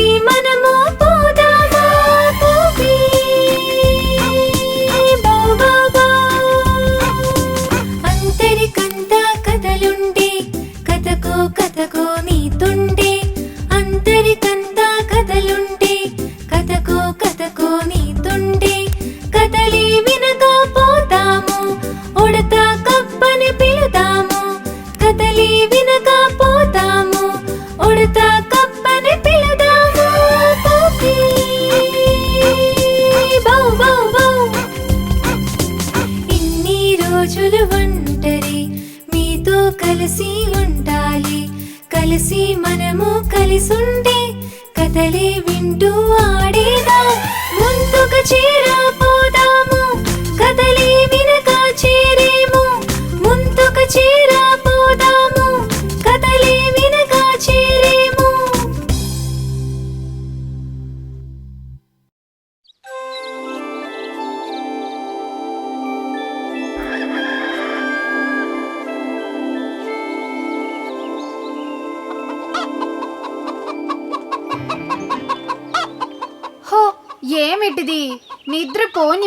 కలిసి మనము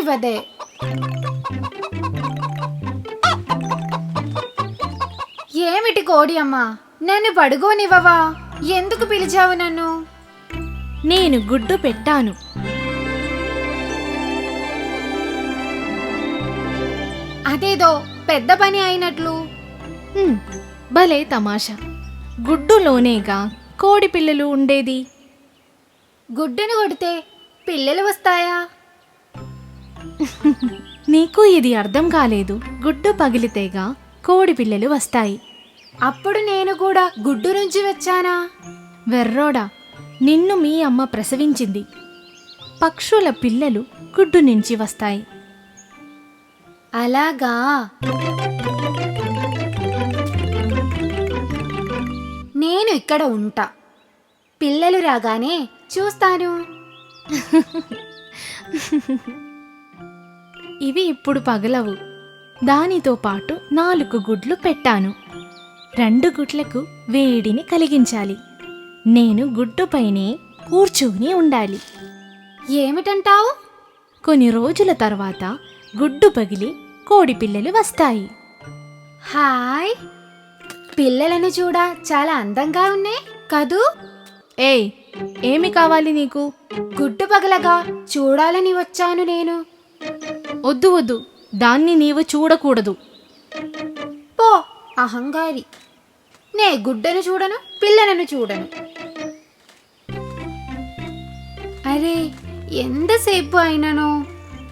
పోనివ్వదే ఏమిటి కోడి అమ్మ? నన్ను పడుకోనివ్వవా? ఎందుకు పిలిచావు నన్ను? నేను గుడ్డు పెట్టాను. అదేదో పెద్ద పని అయినట్లు. హ్మ్, భలే తమాషా. గుడ్డులోనేగా కోడి పిల్లలు ఉండేది? గుడ్డును కొడితే పిల్లలు వస్తాయా? నీకు ఇది అర్థం కాలేదు. గుడ్డు పగిలితేగా కోడి పిల్లలు వస్తాయి. అప్పుడు నేను కూడా గుడ్డు నుంచి వచ్చానా? వెర్రోడా నిన్ను మీ అమ్మ ప్రసవించింది. పక్షుల పిల్లలు గుడ్డు నుంచి వస్తాయి. అలాగా? నేను ఇక్కడ ఉంటా. పిల్లలు రాగానే చూస్తాను. ఇవి ఇప్పుడు పగలవు. దానితో పాటు నాలుగు గుడ్లు పెట్టాను. రెండు గుడ్లకు వేడిని కలిగించాలి. నేను గుడ్డుపైనే కూర్చుని ఉండాలి. ఏమిటంటావు? కొన్ని రోజుల తర్వాత గుడ్డు పగిలి కోడి పిల్లలు వస్తాయి. హాయ్. పిల్లలను చూడ చాలా అందంగా ఉన్నాయి కదూ? ఏయ్ ఏమి కావాలి నీకు? గుడ్డు పగలగా చూడాలని వచ్చాను నేను. వద్దు వద్దు. దాన్ని నీవు చూడకూడదు. పో అహంకారి. నే గుడ్డను చూడను పిల్లలను చూడను. అరే ఎంతసేపు అయినను?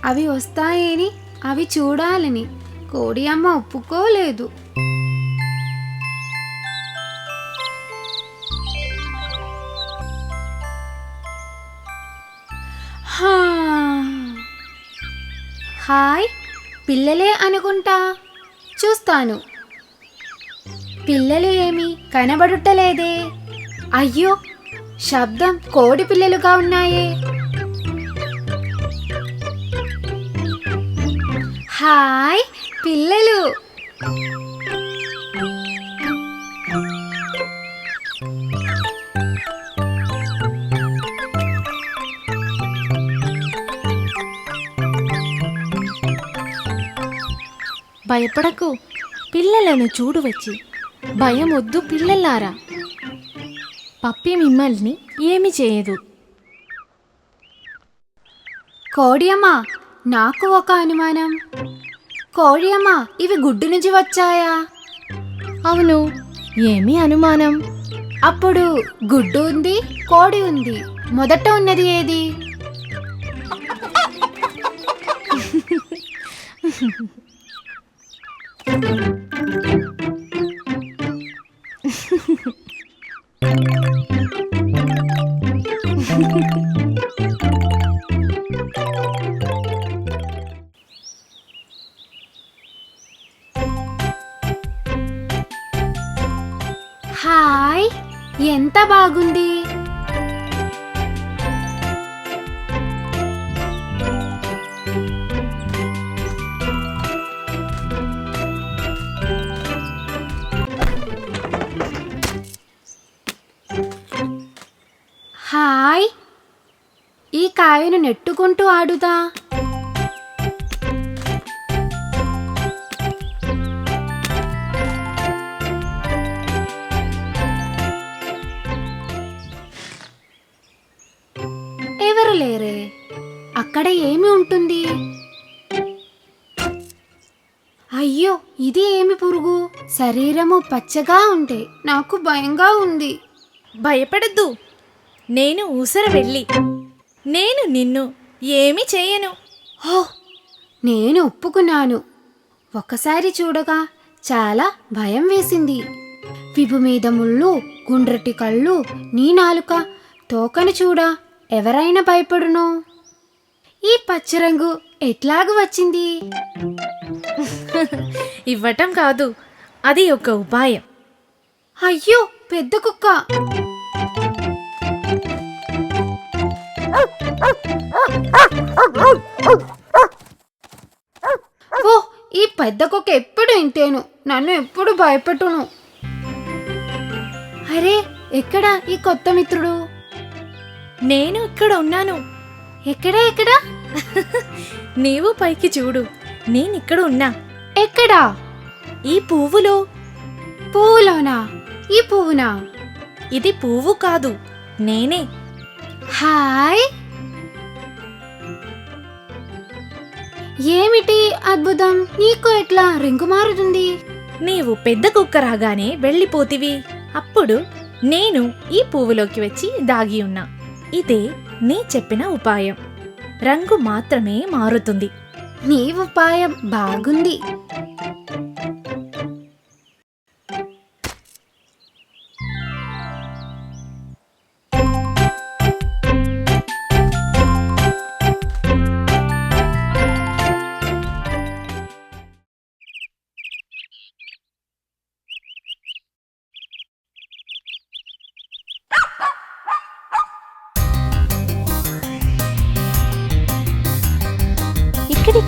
అవి వస్తాయని అవి చూడాలని. కోడి అమ్మ ఒప్పుకోలేదు. హాయ్ పిల్లలే అనుకుంటా. చూస్తాను. పిల్లలు ఏమి కనబడుటలేదే. అయ్యో శబ్దం కోడి పిల్లలుగా ఉన్నాయే. హాయ్ పిల్లలు. భయపడకు. పిల్లలను చూడు వచ్చి భయం వద్దు పిల్లలారా పప్పి మిమ్మల్ని ఏమి చేయదు. కోడియమ్మా నాకు ఒక అనుమానం. కోడియమ్మా ఇవి గుడ్డు నుంచి వచ్చాయా? అవును ఏమి అనుమానం. అప్పుడు గుడ్డు ఉంది కోడి ఉంది. మొదట ఉన్నది ఏది? హాయ్ ఎంత బాగుంది? కాయను నెట్టుకుంటూ ఆడుదా ఎవరు లేరే? అక్కడ ఏమి ఉంటుంది? అయ్యో ఇది ఏమి పురుగు? శరీరము పచ్చగా ఉంటే నాకు భయంగా ఉంది. భయపడద్దు. నేను ఊసర వెళ్ళి నేను నిన్ను ఏమి చేయను. ఓ నేను ఒప్పుకున్నాను. ఒకసారి చూడగా చాలా భయం వేసింది. విభు మీద ముళ్ళు గుండ్రటి కళ్ళు నీ నాలుక తోకను చూడా ఎవరైనా భయపడును. ఈ పచ్చరంగు ఎట్లాగు వచ్చింది? ఇవ్వటం కాదు అది ఒక ఉపాయం. అయ్యో పెద్ద కుక్క. ఓ ఈ పెద్ద కుక్క ఎప్పుడు ఇంతేను నన్ను ఎప్పుడు భయపెట్టును? అరే ఎక్కడ ఈ కొత్త మిత్రుడు? నేను ఇక్కడ ఉన్నాను. ఎక్కడా ఎక్కడా? నీవు పైకి చూడు. నేనిక్కడ ఉన్నా. ఎక్కడా? ఈ పువ్వులో. పువ్వులోనా? ఈ పువ్వునా? ఇది పువ్వు కాదు. నేనే. హాయ్. ఏమిటి అద్భుతం? నీకు ఎట్లా రింగు మారుతుంది? నీవు పెద్ద కుక్క రాగానే వెళ్ళిపోతివి. అప్పుడు నేను ఈ పువ్వులోకి వచ్చి దాగి ఉన్నా. ఇదే నీ చెప్పిన ఉపాయం. రంగు మాత్రమే మారుతుంది. నీ ఉపాయం బాగుంది.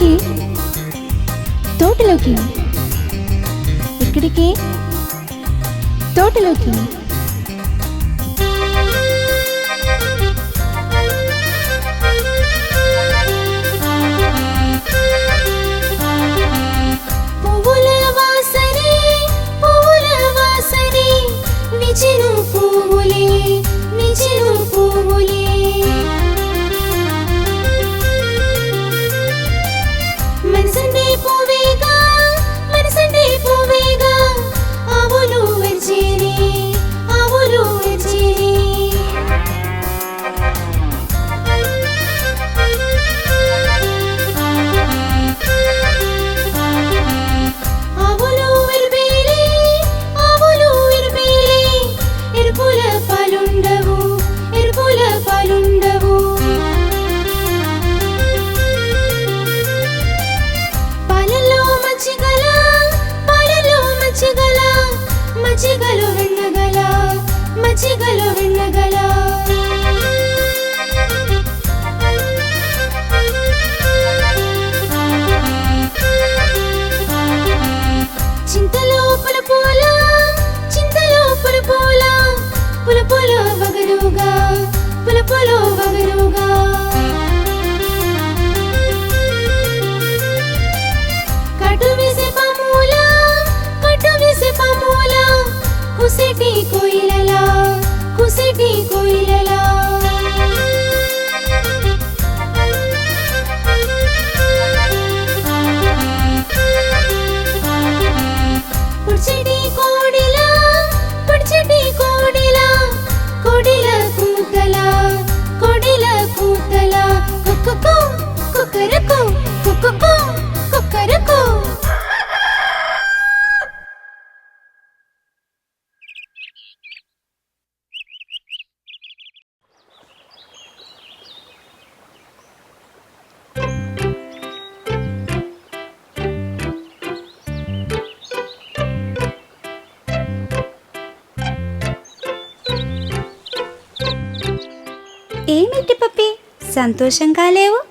ఇక్కడికి తోటలోకి. ఇక్కడికి తోటలోకి. పువ్వుల వాసనే పువ్వుల వాసనే విచిరు సంతోషంగా లేవు?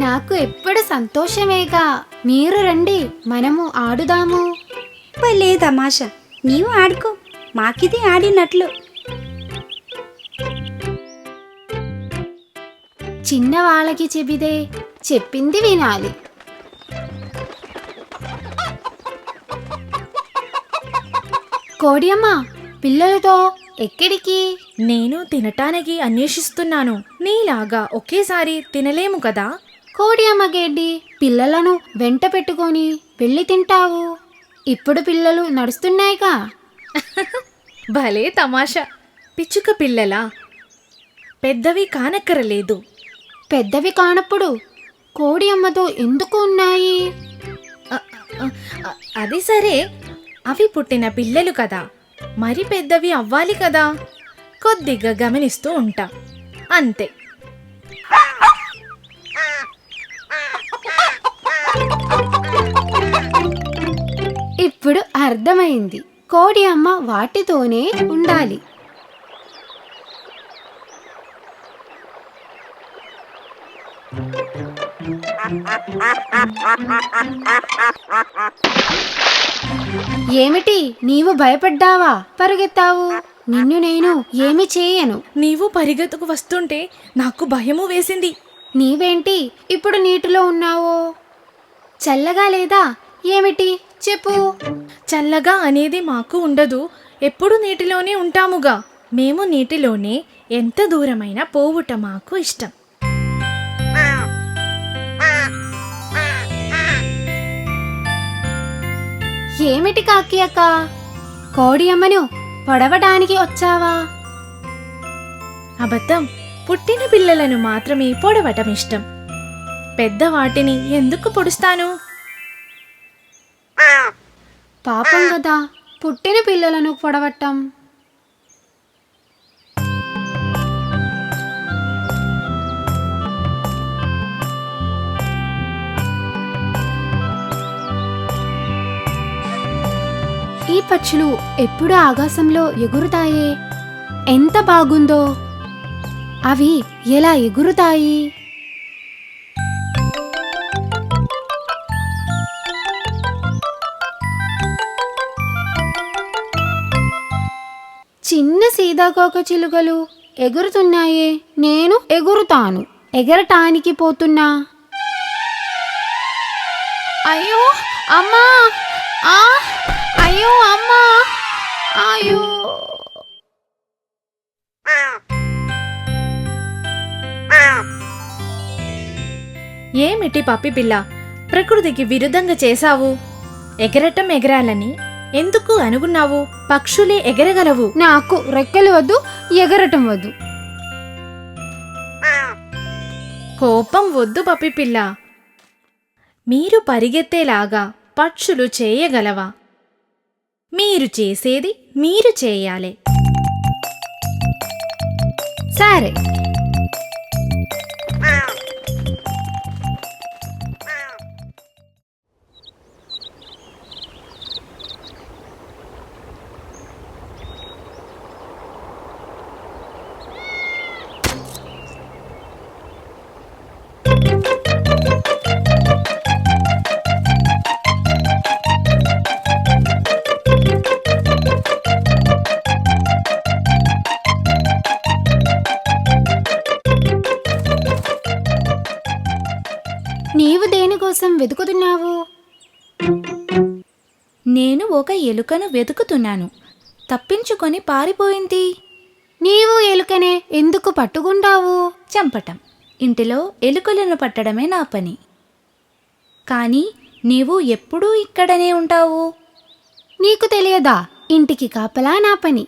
నాకు ఎప్పుడు సంతోషమేగా. మీరు రండి మనము ఆడుదాము. భలే తమాషా. నీవు ఆడుకో. మాకిది ఆడినట్లు. చిన్న వాళ్ళకి చెబితే చెప్పింది వినాలి. కోడియమ్మ పిల్లలతో ఎక్కడికి? నేను తినటానికి అన్వేషిస్తున్నాను. నీలాగా ఒకేసారి తినలేము కదా? కోడియమ్మ గేడ్డి పిల్లలను వెంట పెట్టుకొని వెళ్ళి తింటావు. ఇప్పుడు పిల్లలు నడుస్తున్నాయిగా. భలే తమాషా. పిచ్చుక పిల్లలా? పెద్దవి కానక్కరలేదు. పెద్దవి కానప్పుడు కోడి అమ్మతో ఎందుకు ఉన్నాయి? అది సరే. అవి పుట్టిన పిల్లలు కదా. మరి పెద్దవి అవ్వాలి కదా. కొద్దిగా గమనిస్తూ ఉంటాం. అంతే. ఇప్పుడు అర్థమైంది. కోడి అమ్మ వాటితోనే ఉండాలి. ఏమిటి? నీవు భయపడ్డావా? పరుగెత్తావు? నిన్ను నేను ఏమి చేయను. నీవు పరిగెత్తుకు వస్తుంటే నాకు భయము వేసింది. నీవేంటి? ఇప్పుడు నీటిలో ఉన్నావు? చల్లగా లేదా? ఏమిటి? చెప్పు. చల్లగా అనేది మాకు ఉండదు. ఎప్పుడు నీటిలోనే ఉంటాముగా. మేము నీటిలోనే ఎంత దూరమైనా పోవుట మాకు ఇష్టం. ఏమిటి కాకి అక్క? కోడి అమ్మను పొడవడానికి వచ్చావా? అబద్ధం. పుట్టిన పిల్లలను మాత్రమే పొడవటం ఇష్టం. పెద్ద వాటిని ఎందుకు పొడుస్తాను? పాపం కదా. పుట్టిన పిల్లలను పొడవటం. ఈ పక్షులు ఎప్పుడు ఆకాశంలో ఎగురుతాయే? ఎంత బాగుందో! అవి ఎలా ఎగురుతాయి? చిన్న సీతాకోక చిలుకలు ఎగురుతున్నాయే నేను ఎగురుతాను. ఎగరటానికి పోతున్నా. అయ్యో! అమ్మా! ఆ! అయ్యో అమ్మా. అయ్యో. ఏమిటి పప్పి పిల్ల? ప్రకృతికి విరుద్ధంగా చేశావు. ఎగరటం ఎగరాలని ఎందుకు అనుకున్నావు? పక్షులే ఎగరగలవు. నాకు రెక్కలు వద్దు ఎగరటం వద్దు. కోపం వద్దు పప్పి పిల్ల. మీరు పరిగెత్తేలాగా పక్షులు చేయగలవా? మీరు చేసేది మీరు చేయాలి. సరే. నీవు దేనికోసం వెతుకుతున్నావు? నేను ఒక ఎలుకను వెతుకుతున్నాను. తప్పించుకొని పారిపోయింది. నీవు ఎలుకనే ఎందుకు పట్టుకుంటావు? చంపటం. ఇంటిలో ఎలుకలను పట్టడమే నా పని. కానీ నీవు ఎప్పుడూ ఇక్కడనే ఉంటావు. నీకు తెలియదా? ఇంటికి కాపలా నా పని.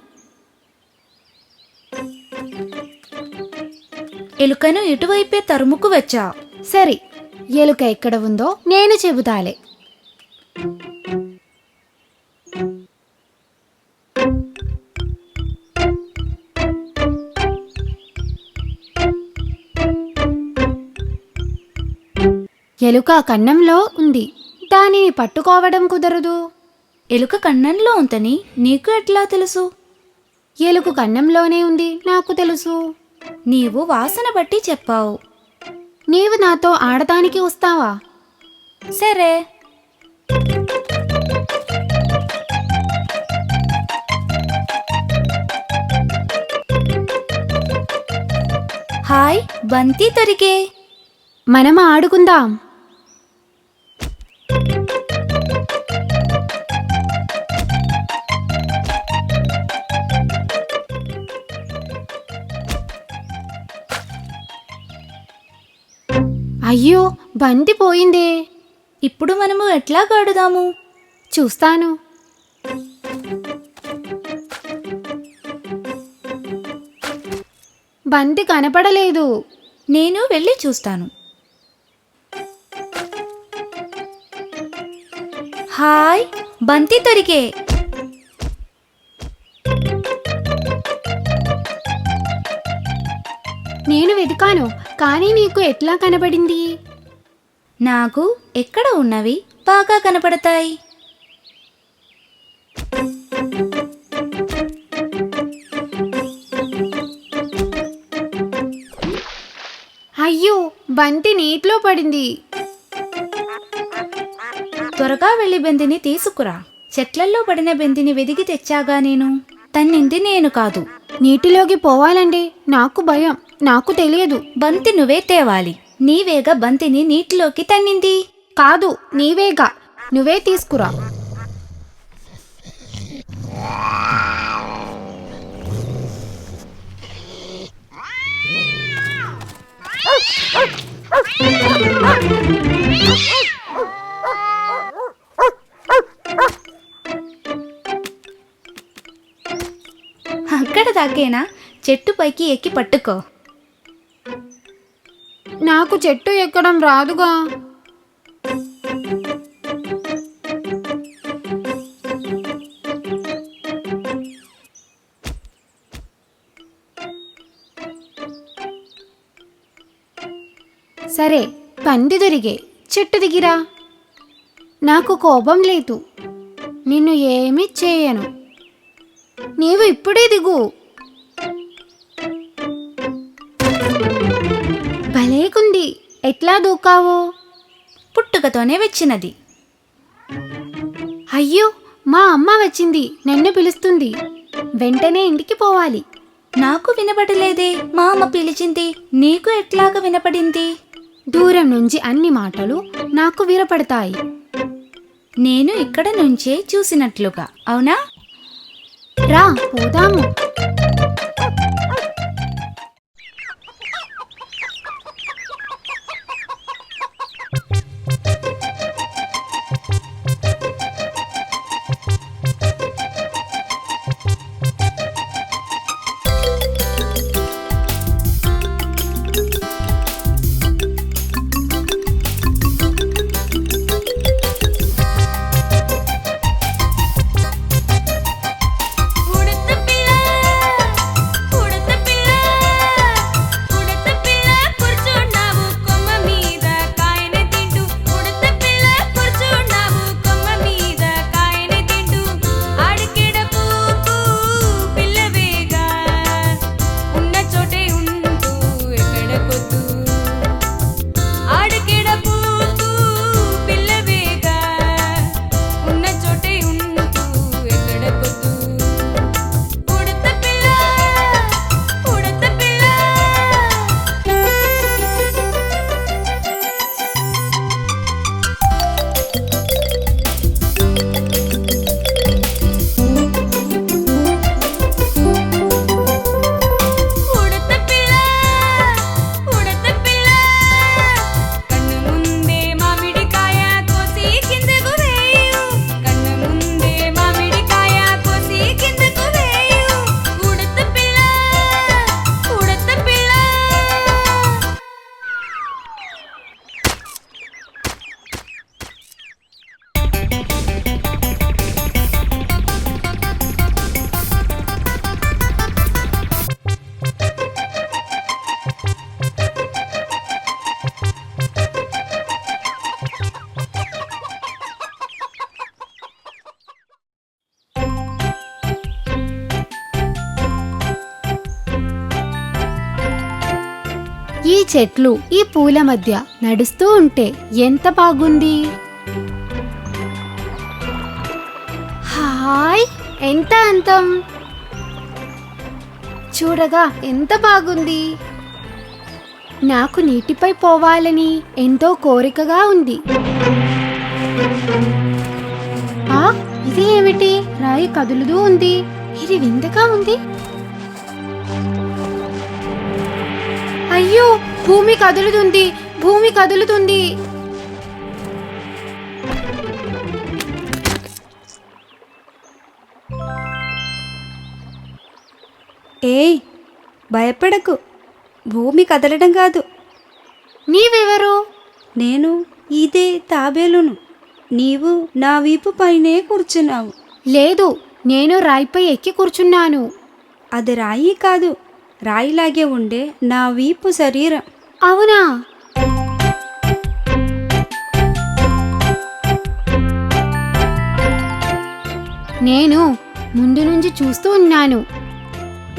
ఎలుకను ఇటువైపే తరుముకు వచ్చా. సరే ఎలుక ఎక్కడ ఉందో నేను చెబుతాలే. ఎలుక కన్నంలో ఉంది. దానిని పట్టుకోవడం కుదరదు. ఎలుక కన్నంలో ఉందని నీకు ఎట్లా తెలుసు? ఎలుక కన్నంలోనే ఉంది నాకు తెలుసు. నీవు వాసన బట్టి చెప్పావు. నీవు నాతో ఆడటానికి వస్తావా? సరే. హాయ్ బంతి తొరిగే. మనం ఆడుకుందాం. అయ్యో బంతి పోయిందే. ఇప్పుడు మనము ఎట్లా గాడుదాము చూస్తాను. బంతి కనపడలేదు. నేను వెళ్ళి చూస్తాను. హాయ్ బంతి తొరిగే నేను వెతికాను. కానీ నీకు ఎట్లా కనబడింది? నాకు ఎక్కడ ఉన్నవి బాగా కనపడతాయి. అయ్యో బంతి నీటిలో పడింది. త్వరగా వెళ్ళి బెందిని తీసుకురా. చెట్లల్లో పడిన బెందిని వెదిగి తెచ్చాగా నేను. తన్నింది నేను కాదు. నీటిలోకి పోవాలండి నాకు భయం. నాకు తెలియదు. బంతి నువ్వే తేవాలి. నీవేగా బంతిని నీటిలోకి తన్నింది. కాదు నీవేగా నువ్వే తీసుకురా. అక్కడ దాకేనా? చెట్టు పైకి ఎక్కి పట్టుకో. నాకు చెట్టు ఎక్కడం రాదుగా. సరే పంది దొరిగే చెట్టు దిగిరా. నాకు కోపం లేదు. నిన్ను ఏమీ చేయను. నీవు ఇప్పుడే దిగు. భలేకుంది ఎట్లా దూకావు? పుట్టుకతోనే వచ్చినది. అయ్యో మా అమ్మ వచ్చింది. నన్ను పిలుస్తుంది. వెంటనే ఇంటికి పోవాలి. నాకు వినపడలేదే మా అమ్మ పిలిచింది. నీకు ఎట్లాగ వినపడింది? దూరం నుంచి అన్ని మాటలు నాకు వినపడతాయి. నేను ఇక్కడ నుంచే చూసినట్లుగా. అవునా? రా పోదాము. చెట్లు ఈ పూల మధ్య నడుస్తూ ఉంటే ఎంత బాగుంది? హాయ్! ఎంత అంతం? చూడగా ఎంత బాగుంది? నాకు నీటిపై పోవాలని ఎంతో కోరికగా ఉంది. ఆ ఇది ఏమిటి? రాయి కదులుతూ ఉంది. ఇది వింతగా ఉంది. అయ్యో! భూమి కదులుతుంది భూమి కదులుతుంది. ఏయ్ భయపడకు. భూమి కదలడం కాదు. నీవెవరు? నేను ఇదే తాబేలును. నీవు నా వీపు పైనే కూర్చున్నావు. లేదు నేను రాయిపై ఎక్కి కూర్చున్నాను. అది రాయి కాదు. రాయిలాగే ఉండే నా వీపు శరీరం. అవునా? నేను ముందు నుంచి చూస్తూ ఉన్నాను.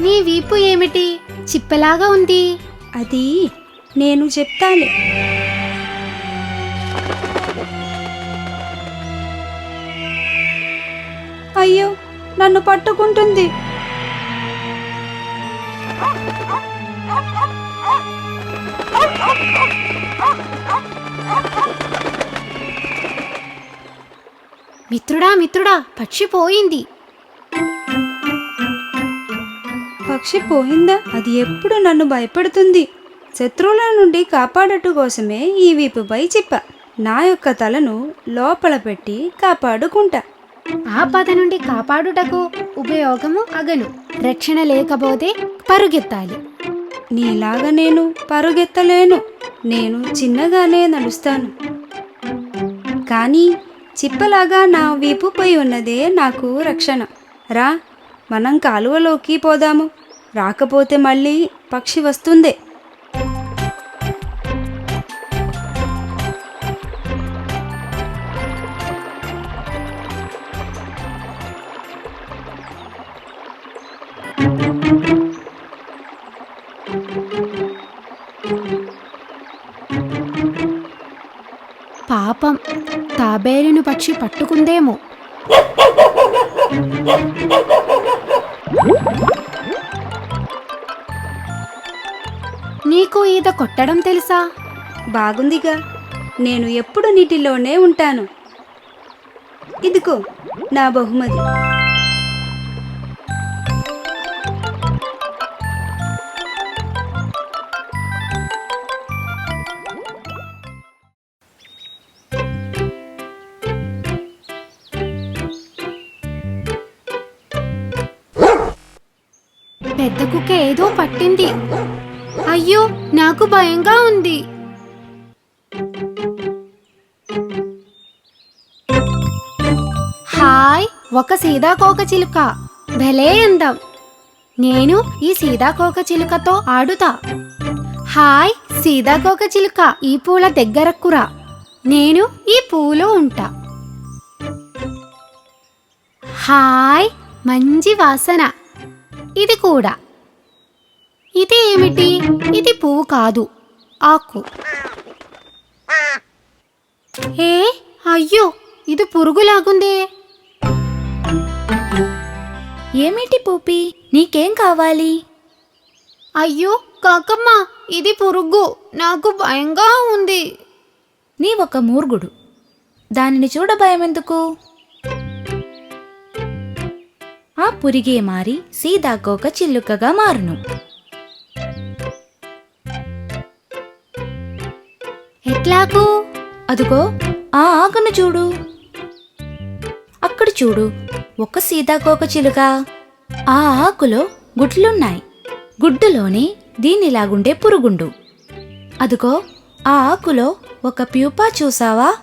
నీ వీపు ఏమిటి? చిప్పలాగా ఉంది. అది నేను చెప్తాను. అయ్యో నన్ను పట్టుకుంటుంది. మిత్రుడా మిత్రుడా పక్షి పోయింది. పక్షి పోయిందా? అది ఎప్పుడు నన్ను భయపెడుతుంది? శత్రువుల నుండి కాపాడట కోసమే ఈ వీపుపై చిప్ప. నా యొక్క తలను లోపల పెట్టి కాపాడుకుంటా. ఆపద నుండి కాపాడుటకు ఉపయోగము అగను. రక్షణ లేకపోతే పరుగెత్తాలి. నీలాగా నేను పరుగెత్తలేను. నేను చిన్నగానే నడుస్తాను. కానీ చిప్పలాగా నా వీపుపై ఉన్నదే నాకు రక్షణ. రా మనం కాలువలోకి పోదాము. రాకపోతే మళ్ళీ పక్షి వస్తుందే. పాపం తాబేలును పక్షి పట్టుకుందేమో. నీకు ఈత కొట్టడం తెలుసా? బాగుందిగా. నేను ఎప్పుడు నీటిలోనే ఉంటాను. ఇదిగో నా బహుమతి. పెద్ద ఏదో పట్టింది. అయ్యో నాకు భయంగా ఉంది. హాయ్ ఒక సీతాకోక చిలుక. భలే అందం. నేను ఈ సీతాకోక చిలుకతో ఆడుతా. హాయ్ సీతాకోక చిలుక ఈ పూల దగ్గరకురా నేను ఈ పూలో ఉంటా. హాయ్ మంచి వాసన. ఇది కూడా. ఇది ఏమిటి ఇది పువ్వు కాదు. ఆకు. ఏ? అయ్యో ఇది పురుగులాగుందే. ఏమిటి పూపి? నీకేం కావాలి? అయ్యో కాకమ్మ ఇది పురుగు. నాకు భయంగా ఉంది. నీ ఒక మూర్గుడు. దానిని చూడ భయమెందుకు? ఆ పురిగే మారి సీదాకోక చిల్లుకగా మారును. ఎట్లాగూ అదుగో ఆ ఆకును చూడు. అక్కడ చూడు ఒక సీతాకోక చిలుక. ఆ ఆకులో గుడ్లున్నాయి. గుడ్డులోని దీనిలాగుండే పురుగుండు. అదుగో ఆ ఆకులో ఒక ప్యూపా చూసావా?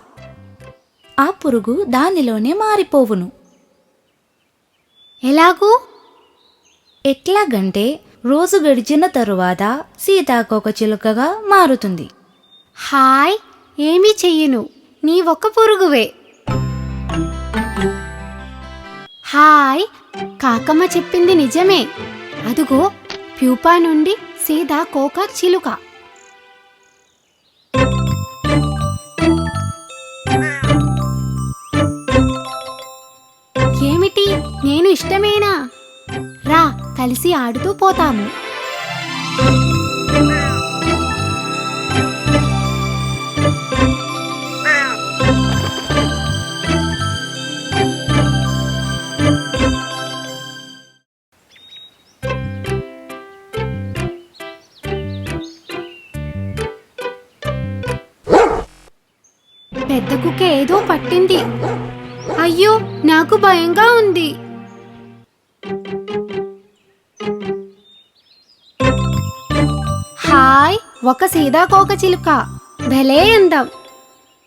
ఆ పురుగు దానిలోనే మారిపోవును. ఎలాగూ? ఎట్లాగంటే రోజు గడిచిన తరువాత సీతాకోక చిలుకగా మారుతుంది. హాయ్ ఏమీ చెయ్యను. నీ ఒక్క పురుగువే. హాయ్ కాకమ్మ చెప్పింది నిజమే. అదుగో ప్యూపా నుండి సీదా కోక చిలుక. ఏమిటి నేను ఇష్టమేనా? రా కలిసి ఆడుతూ పోతాము. పట్టింది. అయ్యో నాకు భయంగా ఉంది. హాయ్ ఒక సీతాకోక చిలుక. భలే అందం.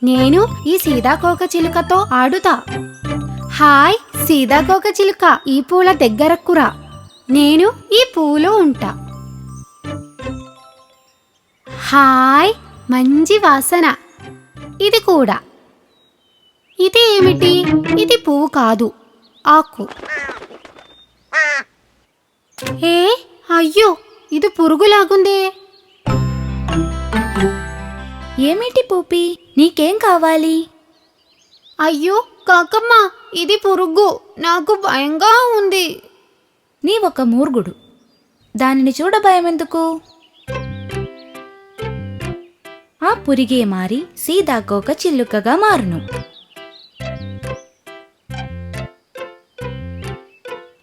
నేను ఈ సీతాకోక చిలుకతో ఆడుతా. హాయ్ సీతాకోక చిలుక ఈ పూల దగ్గరకురా నేను ఈ పూలో ఉంటా. హాయ్ మంచి వాసన. ఇది కూడా. ఇది ఏమిటి ఇది పువ్వు కాదు. ఆకు. ఏ? అయ్యో ఇది పురుగులాగుందే. ఏమిటి పూపి? నీకేం కావాలి? అయ్యో కాకమ్మ ఇది పురుగు. నాకు భయంగా ఉంది. నీ ఒక మూర్గుడు. దానిని చూడ భయం ఎందుకు ఆ పురిగే మారి సీదాకోక చిల్లుకగా మారును.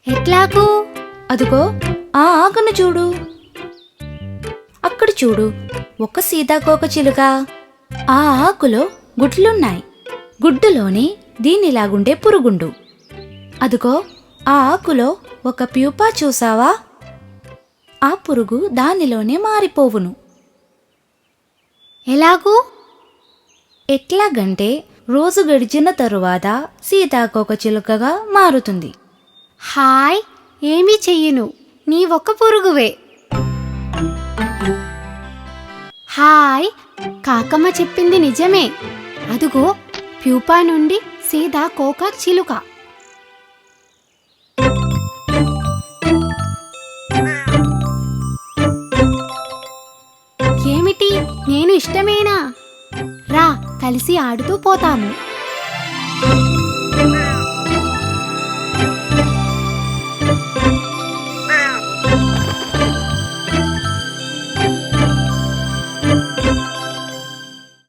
ఎట్లాకు? అదుగో ఆ ఆకును చూడు. అక్కడ చూడు ఒక సీతాకోక చిలుక. ఆ ఆకులో గుడ్లున్నాయి. గుడ్డులోని దీనిలాగుండే పురుగుండు. అదుగో ఆ ఆకులో ఒక ప్యూపా చూసావా? ఆ పురుగు దానిలోనే మారిపోవును. ఎలాగూ? ఎట్లాగంటే రోజు గడిచిన తరువాత సీతాకోక చిలుకగా మారుతుంది. హాయ్ ఏమీ చెయ్యను. నీ ఒక్క పురుగువే. హాయ్ కాకమ్మ చెప్పింది నిజమే. అదుగో ప్యూపా నుండి సీదా కోక చిలుక. ఏమిటి నేను ఇష్టమేనా? రా కలిసి ఆడుతూ పోతాము.